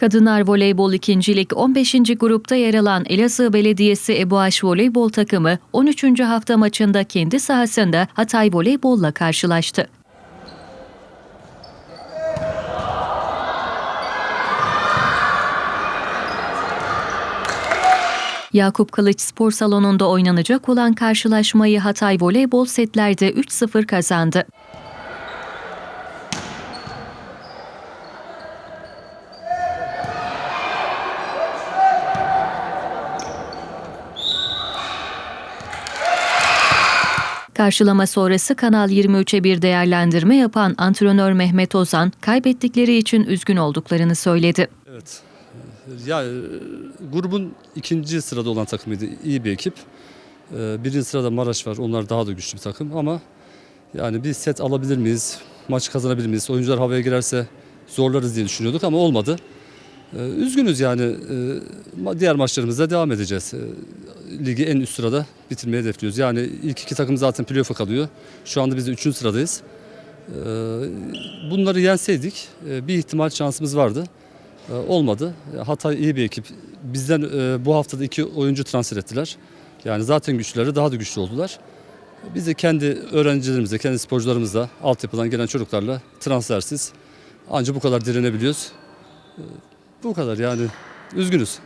Kadınlar Voleybol 2. Lig 15. grupta yer alan Elazığ Belediyesi Ebuaş Voleybol takımı 13. hafta maçında kendi sahasında Hatay Voleybol'la karşılaştı. Yakup Kılıç Spor Salonu'nda oynanacak olan karşılaşmayı Hatay Voleybol setlerde 3-0 kazandı. Karşılama sonrası Kanal 23'e bir değerlendirme yapan antrenör Mehmet Ozan, kaybettikleri için üzgün olduklarını söyledi. Evet. Ya e, grubun ikinci sırada olan takımıydı. İyi bir ekip. E, Birinci sırada Maraş var. Onlar daha da güçlü bir takım ama yani bir set alabilir miyiz? Maç kazanabilir miyiz? Oyuncular havaya girerse zorlarız diye düşünüyorduk ama olmadı. E, Üzgünüz yani. Diğer maçlarımızda devam edeceğiz. Ligi en üst sırada bitirmeyi hedefliyoruz. Yani ilk iki takım zaten playoff'a kalıyor. Şu anda biz de üçüncü sıradayız. E, Bunları yenseydik e, bir ihtimal şansımız vardı. E, Olmadı. Hatay iyi bir ekip. Bizden e, bu haftada iki oyuncu transfer ettiler. Yani zaten güçlüleri daha da güçlü oldular. Biz de kendi öğrencilerimizle, kendi sporcularımızla, altyapıdan gelen çocuklarla transfersiz ancak bu kadar direnebiliyoruz. E, Bu kadar yani. Üzgünüz.